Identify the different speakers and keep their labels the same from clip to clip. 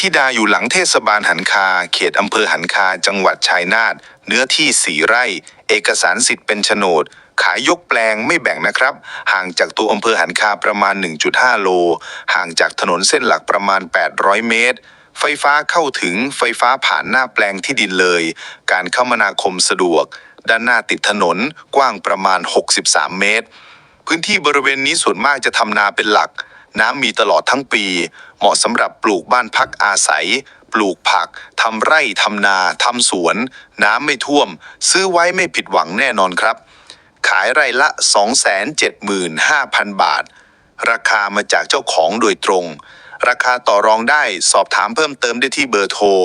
Speaker 1: ธิดาอยู่หลังเทศบาลหันคา เขตอำเภอหันคา จังหวัดชัยนาทเนื้อที่สี่ไร่ เอกสารสิทธิ์เป็นโฉนด ขายยกแปลงไม่แบ่งนะครับ ห่างจากตัวอำเภอหันคาประมาณ 1.5 โล ห่างจากถนนเส้นหลักประมาณ 800 เมตร ไฟฟ้าเข้าถึงไฟฟ้าผ่านหน้าแปลงที่ดินเลย การคมนาคมสะดวก ด้านหน้าติดถนนกว้างประมาณ 63 เมตร พื้นที่บริเวณนี้ส่วนมากจะทำนาเป็นหลัก น้ำมีตลอดทั้งปี เหมาะสำหรับปลูกบ้านพักอาศัย ปลูกผักทำไร่ทำนาทำสวน น้ำไม่ท่วม ซื้อไว้ไม่ผิดหวังแน่นอนครับ ขายไร่ละ 275,000 บาท ราคามาจากเจ้าของโดยตรง ราคาต่อรองได้สอบถามเพิ่มเติมได้ที่เบอร์โทร 094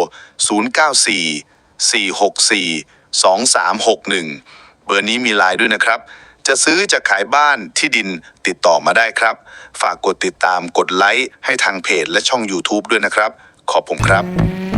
Speaker 1: 464 2361 เบอร์นี้มีไลน์ด้วยนะครับ จะซื้อจะขายบ้านที่ดินติดต่อมาได้ครับ ฝากกดติดตามกดไลค์ให้ทางเพจและช่อง YouTube ด้วยนะครับ ขอบผมครับ